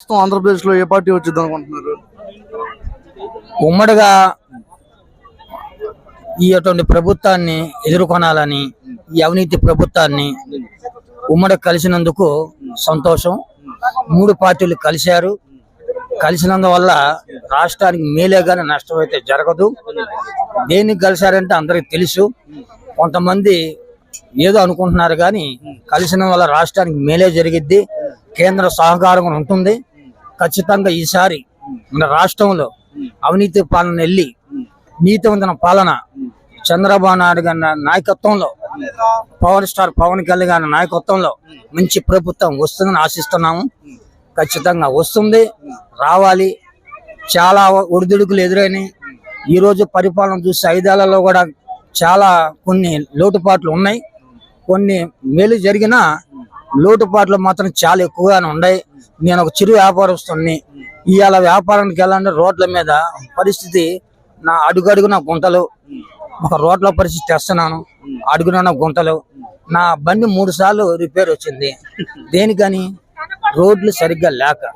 ప్రస్తుతం ఆంధ్రప్రదేశ్లో ఏ పార్టీ వచ్చింది అనుకుంటున్నారు? ఉమ్మడిగా ఈ అటువంటి ప్రభుత్వాన్ని ఎదుర్కొనాలని ఈ అవినీతి ప్రభుత్వాన్ని ఉమ్మడి కలిసినందుకు సంతోషం. మూడు పార్టీలు కలిశారు. కలిసినందువల్ల రాష్ట్రానికి మేలే కానీ నష్టం అయితే జరగదు. దేనికి కలిశారంటే అందరికి తెలుసు. కొంతమంది ఏదో అనుకుంటున్నారు కానీ కలిసిన వల్ల రాష్ట్రానికి మేలే జరిగిద్ది. కేంద్ర సహకారం ఉంటుంది. ఖచ్చితంగా ఈసారి మన రాష్ట్రంలో అవినీతి పాలన వెళ్ళి నీతివంతన పాలన చంద్రబాబు నాయుడు గారి నాయకత్వంలో పవర్ స్టార్ పవన్ కళ్యాణ్ గారి నాయకత్వంలో మంచి ప్రభుత్వం వస్తుందని ఆశిస్తున్నాము. ఖచ్చితంగా వస్తుంది రావాలి. చాలా ఒడిదుడుకులు ఎదురైనాయి. ఈరోజు పరిపాలన చూసి ఐదేళ్ళలో కూడా చాలా కొన్ని లోటుపాట్లు ఉన్నాయి. కొన్ని మేలు జరిగినా లోటుపాట్లు మాత్రం చాలా ఎక్కువగానే ఉన్నాయి. నేను ఒక చిరు వ్యాపారస్తుని ఇవాళ వ్యాపారానికి వెళ్ళాలంటే రోడ్ల మీద పరిస్థితి నా అడుగడుగున గుంటలు ఒక రోడ్ల పరిస్థితి తెస్తున్నాను. అడుగున గుంటలు నా బండి మూడు సార్లు రిపేర్ వచ్చింది. దేనికని? రోడ్లు సరిగ్గా లేక.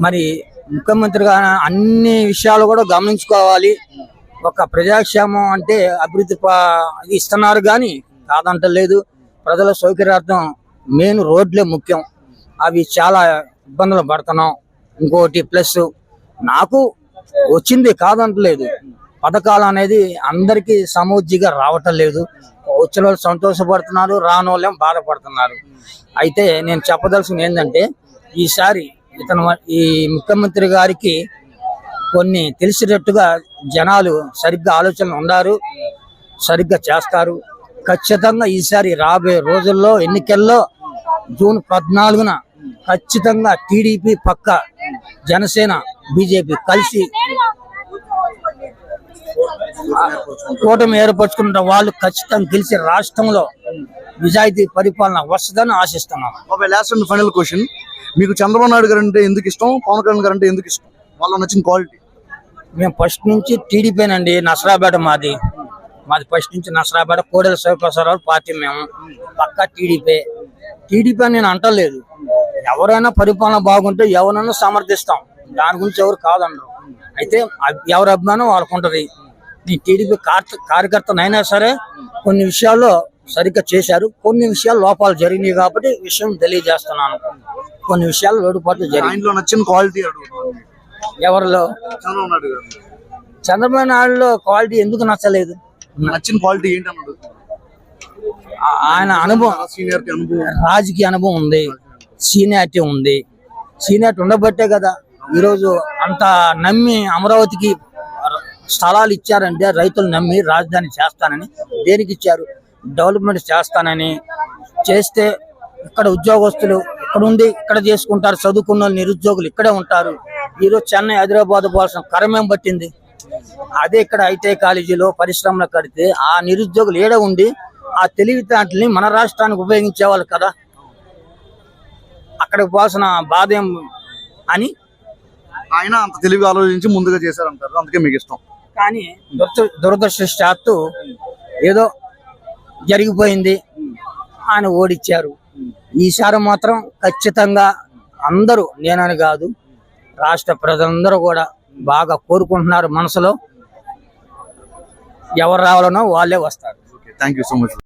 మరి ముఖ్యమంత్రిగా అన్ని విషయాలు కూడా గమనించుకోవాలి. ఒక ప్రజాక్షేమం అంటే అభివృద్ధి ప- ఇస్తున్నారు కానీ కాదంటలేదు. ప్రజల సౌకర్యార్థం మెయిన్ రోడ్లే ముఖ్యం. అవి చాలా ఇబ్బందులు పడుతున్నాం. ఇంకోటి ప్లస్ నాకు వచ్చింది కాదంటలేదు. పథకాలు అనేది అందరికీ సమూర్జిగా రావటం లేదు. వచ్చిన వాళ్ళు సంతోషపడుతున్నారు రాని వాళ్ళేం బాధపడుతున్నారు. అయితే నేను చెప్పదలసింది ఏంటంటే ఈసారి ఇతను ఈ ముఖ్యమంత్రి గారికి కొన్ని తెలిసేటట్టుగా జనాలు సరిగ్గా ఆలోచనలు ఉన్నారు సరిగ్గా చేస్తారు. ఖచ్చితంగా ఈసారి రాబోయే రోజుల్లో ఎన్నికల్లో జూన్ పద్నాలుగున ఖచ్చితంగా టీడీపీ పక్క జనసేన బీజేపీ కలిసి కూటమి ఏర్పరచుకున్న వాళ్ళు ఖచ్చితంగా గెలిచి రాష్ట్రంలో నిజాయితీ పరిపాలన వస్తుందని ఆశిస్తున్నాం లాస్ట్ అండ్ ఫైనల్ క్వశ్చన్ మీకు చంద్రబాబు నాయుడు గారు అంటే ఎందుకు ఇష్టం? పవన్ కళ్యాణ్ గారు అంటే ఎందుకు ఇష్టం? వాళ్ళ నచ్చిన క్వాలిటీ. మేము ఫస్ట్ నుంచి టీడీపీనండి నసరాపేట మాది. మాది ఫస్ట్ నుంచి నసరాపేట కోడెల శివప్రసాదరావు పార్టీ మేము. పక్కా టీడీపీ. టీడీపీ అని నేను అంటలేదు. ఎవరైనా పరిపాలన బాగుంటే ఎవరైనా సమర్థిస్తాం. దాని గురించి ఎవరు కాదనరు అయితే ఎవరి అభిమానం వాళ్ళకు ఉంటది నేను టీడీపీ కార్త కార్యకర్తనైనా సరే కొన్ని విషయాల్లో సరిగ్గా చేశారు. కొన్ని విషయాలు లోపాలు జరిగినాయి కాబట్టి విషయం తెలియజేస్తున్నాను. కొన్ని విషయాలు లోటుపాట్లు జరిగాయి ఆయనలో నచ్చిన క్వాలిటీ ఎవరిలో? చంద్రబాబు నాయుడులో క్వాలిటీ ఎందుకు నచ్చలేదు? నచ్చిన క్వాలిటీ ఏంటి అని అడుగుతున్నాను ఆ- ఆయన అనుభవం సీనియర్ అనుభవం రాజకీయ అనుభవం ఉంది. సీనియారిటీ ఉంది. సీనియారిటీ ఉండబట్టే కదా ఈరోజు అంత నమ్మి అమరావతికి స్థలాలు ఇచ్చారంటే రైతులు నమ్మి రాజధాని చేస్తానని దేనికి ఇచ్చారు? డెవలప్మెంట్ చేస్తానని. చేస్తే ఇక్కడ ఉద్యోగస్తులు ఇక్కడ ఉండి ఇక్కడ చేసుకుంటారు. చదువుకున్న వాళ్ళు నిరుద్యోగులు ఇక్కడే ఉంటారు. ఈరోజు చెన్నై హైదరాబాద్ పోవాల్సిన కరమేం పట్టింది? అదే ఇక్కడ ఐటీ కాలేజీలో పరిశ్రమలు కడితే ఆ నిరుద్యోగులు ఏడ ఉండి ఆ తెలివితేటల్ని మన రాష్ట్రానికి ఉపయోగించేవాళ్ళు కదా. అక్కడికి పోవాల్సిన బాధ ఏం అని ఆయన అంత తెలివి ఆలోచించి ముందుగా చేశారంటారు. అందుకే మీకు ఇష్టం. కానీ దురద దురదృష్టవశాత్తు ఏదో జరిగిపోయింది ఆయన ఓడిచ్చారు. ఈసారి మాత్రం ఖచ్చితంగా అందరూ నేనని కాదు రాష్ట్ర ప్రజలందరూ కూడా బాగా కోరుకుంటున్నారు మనసులో. ఎవరు రావాలనో వాళ్ళే వస్తారు. Thank so much